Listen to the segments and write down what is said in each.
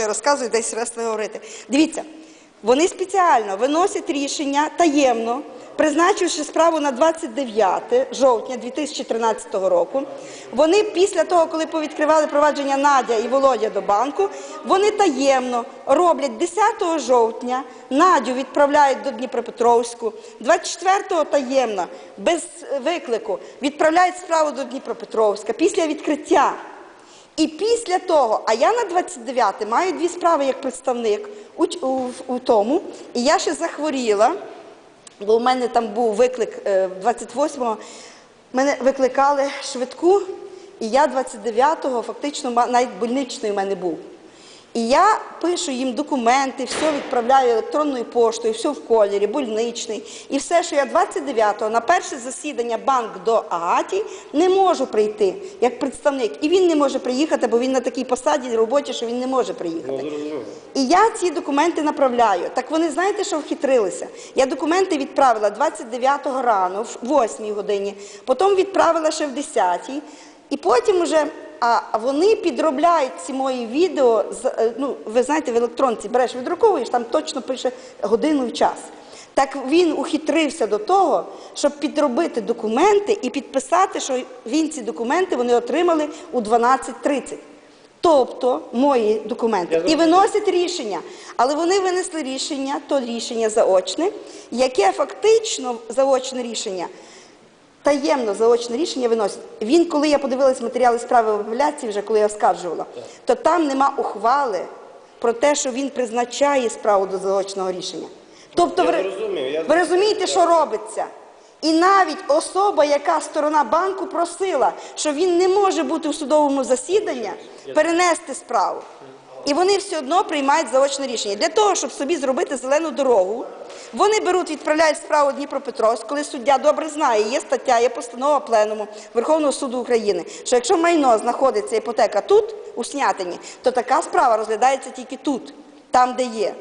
що я розказую, десь раз говорити. Дивіться, вони спеціально виносять рішення таємно, призначивши справу на 29 жовтня 2013 року. Вони після того, коли повідкривали провадження Надя і Володя до банку, вони таємно роблять 10 жовтня, Надю відправляють до Дніпропетровську, 24-го таємно, без виклику, відправляють справу до Дніпропетровська після відкриття. І після того, а я на 29 маю дві справи як представник у, у, у тому, і я ще захворіла, бо у мене там був виклик е, 28-го, мене викликали швидку, і я 29-го фактично навіть больничний у мене був. І я пишу їм документи, все відправляю електронною поштою, все в кольорі, больничний. І все, що я 29-го на перше засідання банк до Агаті не можу прийти як представник. І він не може приїхати, бо він на такій посаді роботі, що він не може приїхати. І я ці документи направляю. Так вони знаєте, що вхитрилися? Я документи відправила 29-го рано, в 8 годині, потім відправила ще в 10-й. І потім вже а вони підробляють ці мої відео. е, Ну, ви знаєте, в електронці береш, відруковуєш, там точно пише годину і час. Так він ухитрився до того, щоб підробити документи і підписати, що він ці документи вони отримали у 12.30. Тобто мої документи і виносять рішення. Але вони винесли рішення, то рішення заочне, яке фактично заочне рішення таємно заочне рішення виносить. Він, коли я подивилась матеріали справи в апеляції, вже коли я оскаржувала, то там нема ухвали про те, що він призначає справу до заочного рішення. Тобто, ви, я ви розумієте, що робиться? І навіть особа, яка сторона банку просила, що він не може бути у судовому засіданні, перенести справу. І вони все одно приймають заочне рішення. Для того, щоб собі зробити зелену дорогу, вони беруть, відправляють справу Дніпропетровськ, коли суддя добре знає, є стаття, є постанова Пленуму Верховного суду України, що якщо майно знаходиться іпотека тут, у Снятині, то така справа розглядається тільки тут, там, де є.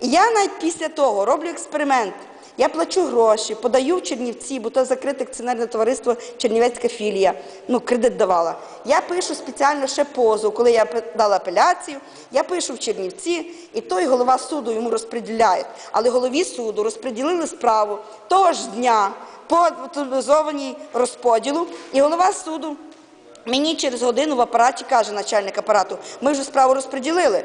І я навіть після того роблю експеримент. Я плачу гроші, подаю в Чернівці, бо то закрите акціонерне товариство Чернівецька філія. Ну, кредит давала. Я пишу спеціально ще позов, коли я дала апеляцію, я пишу в Чернівці, і той голова суду йому розподіляє. Але голові суду розподілили справу того ж дня по авторизованій розподілу, і голова суду Мені через годину в апараті каже начальник апарату, ми вже справу розподілили.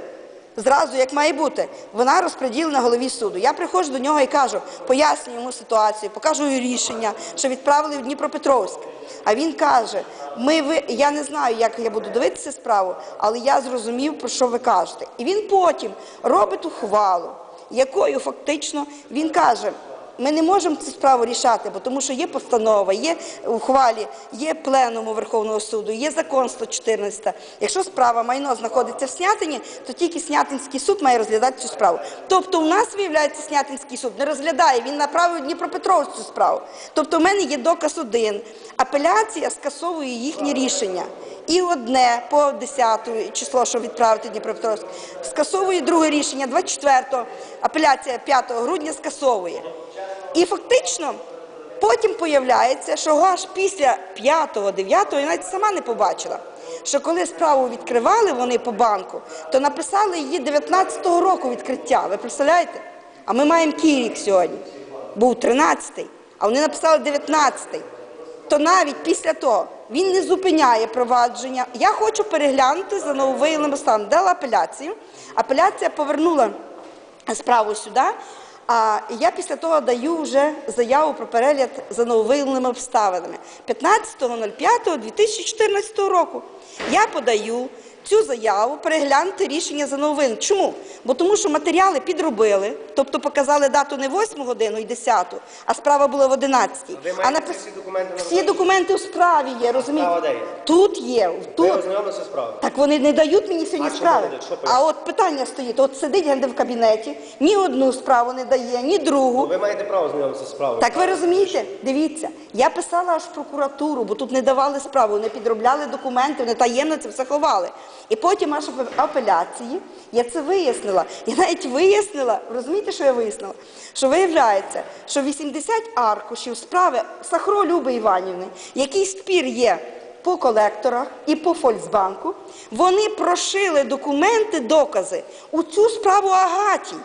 Зразу, як має бути, вона розподілена голові суду. Я приходжу до нього і кажу, пояснюю йому ситуацію, покажу рішення, що відправили в Дніпропетровськ. А він каже: ми ви я не знаю, як я буду дивитися справу, але я зрозумів, про що ви кажете. І він потім робить ухвалу, якою фактично він каже. Ми не можемо цю справу рішати, бо тому що є постанова, є ухвалі, є пленуму Верховного суду, є закон 114. Якщо справа майно знаходиться в Снятині, то тільки Снятинський суд має розглядати цю справу. Тобто у нас, виявляється, Снятинський суд не розглядає, він направив Дніпропетровську цю справу. Тобто в мене є доказ один. Апеляція скасовує їхнє рішення. І одне по 10 число, що відправити Дніпропетровськ, скасовує друге рішення, 24-го, апеляція 5 грудня скасовує. І фактично потім появляється, що аж після 5-го, 9-го, я навіть сама не побачила, що коли справу відкривали вони по банку, то написали її 19-го року відкриття. Ви представляєте? А ми маємо кій сьогодні. Був 13-й, а вони написали 19-й. То навіть після того він не зупиняє провадження. Я хочу переглянути за нововиявленим станом. Дала апеляцію. Апеляція повернула справу сюди. А я після того даю вже заяву про перегляд за нововиявленими обставинами 15.05.2014 року. Я подаю цю заяву переглянути рішення за новин. Чому? Бо тому, що матеріали підробили, тобто показали дату не 8 годину і 10, а справа була в 11. Ви А маєте напис- всі документи на всі документи у справі є, розумієте? Справа де є? Тут є, Ви тут. ознайомилися з? Так вони не дають мені сьогодні А справи. дають? Що пишуть? А от питання стоїть: от сидить Генде в кабінеті, ні одну справу не дає, ні другу. Ви маєте право ознайомитися з справою. Так ви розумієте? Дивіться, я писала аж в прокуратуру, бо тут не давали справу, не підробляли документи, вони таємно це все ховали. І потім аж апеляції я це вияснила. Я навіть вияснила, розумієте, що я вияснила? Що виявляється, що 80 аркушів справи Сахро Люби Іванівни, який спір є по колекторах і по Фольксбанку. Вони прошили документи, докази у цю справу Агатій.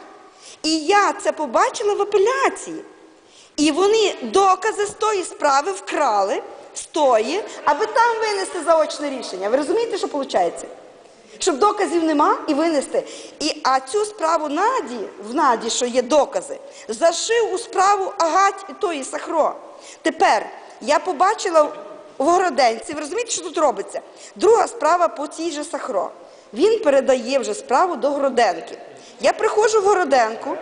І я це побачила в апеляції. І вони докази з тої справи вкрали з тої, аби там винести заочне рішення. Ви розумієте, що виходить? Щоб доказів нема і винести. І, а цю справу Наді, в Наді, що є докази, зашив у справу Агать і тої Сахро. Тепер я побачила в Городенці, ви розумієте, що тут робиться? Друга справа по цій же Сахро. Він передає вже справу до Городенки. Я приходжу в Городенку.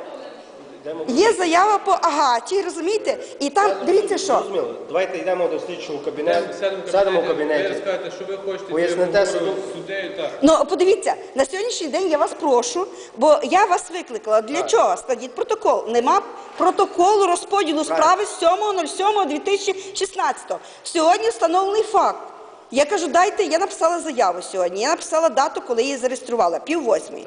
Є заява по Агаті, розумієте? І там, дивіться що, Зрозуміло. Давайте йдемо до слідчого кабінету. Сядемо в Ви кабінеті. розкажете, що ви хочете, Поясните я собі. говорю з суддею, так. Ну, подивіться, на сьогоднішній день я вас прошу, бо я вас викликала. Для чого? Складіть протокол. Нема протоколу розподілу справи з 7.07.2016. Сьогодні встановлений факт. Я кажу, дайте, я написала заяву сьогодні. Я написала дату, коли її зареєструвала, пів восьмої.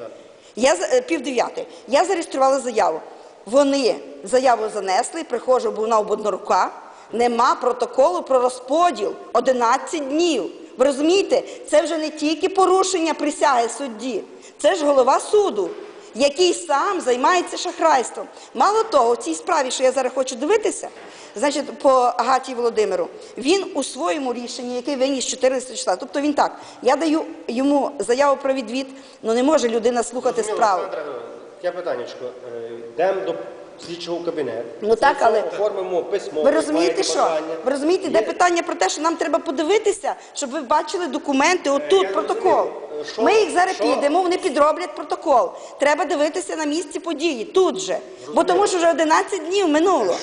Я за- е, пів дев'ятої. Я зареєструвала заяву. Вони заяву занесли, приходжу, бо вона ободнорука. Нема протоколу про розподіл 11 днів. Ви розумієте, це вже не тільки порушення присяги судді, це ж голова суду, який сам займається шахрайством. Мало того, в цій справі, що я зараз хочу дивитися, значить, по Агаті Володимиру, він у своєму рішенні, яке виніс 14 числа, тобто він так, я даю йому заяву про відвід, але не може людина слухати справу. Таке питаннячко. Йдемо до слідчого кабінету. Ну так, але- Оформимо письмо. Ви розумієте, що? Ви розумієте, де питання про те, що нам треба подивитися, щоб ви бачили документи, отут протокол. е, що- Ми їх зараз що- підемо, вони підроблять протокол. Треба дивитися на місці події, тут же. Бо тому що вже 11 днів минуло.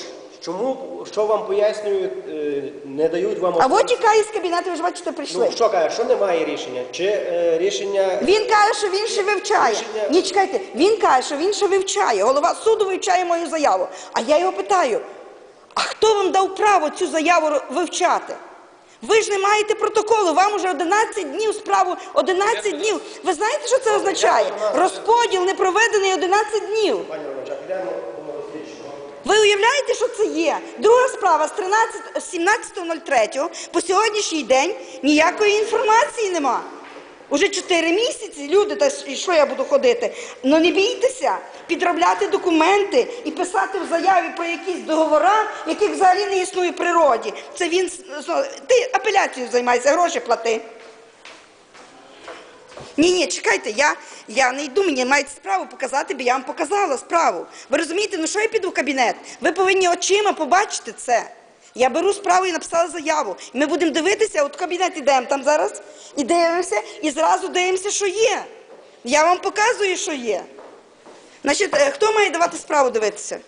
Чому, що вам пояснюють, е, не дають вам... А от тікає з кабінету, ви ж бачите, прийшли. Ну, що каже, що немає рішення? Чи е, рішення... Він каже, що він ще вивчає. Рішення- Ні, чекайте, він каже, що він ще вивчає. Голова суду вивчає мою заяву. А я його питаю: а хто вам дав право цю заяву вивчати? Ви ж не маєте протоколу, вам уже 11 днів справу, 11 днів. Ви знаєте, що це означає? Розподіл не проведений 11 днів. Пані Романчак, йдемо. Ви уявляєте, що це є? Друга справа з 17.03 по сьогоднішній день ніякої інформації нема. Уже 4 місяці люди, та що я буду ходити? Ну не бійтеся підробляти документи і писати в заяві про якісь договори, яких взагалі не існує в природі. Це він ти апеляцією займайся, гроші плати. Ні, ні, чекайте, я, я не йду, мені мають справу показати, бо я вам показала справу. Ви розумієте, ну що я піду в кабінет? Ви повинні очима побачити це. Я беру справу і написала заяву. Ми будемо дивитися, от в кабінет ідемо там зараз, і дивимося, і зразу дивимося, що є. Я вам показую, що є. Значить, е, хто має давати справу дивитися?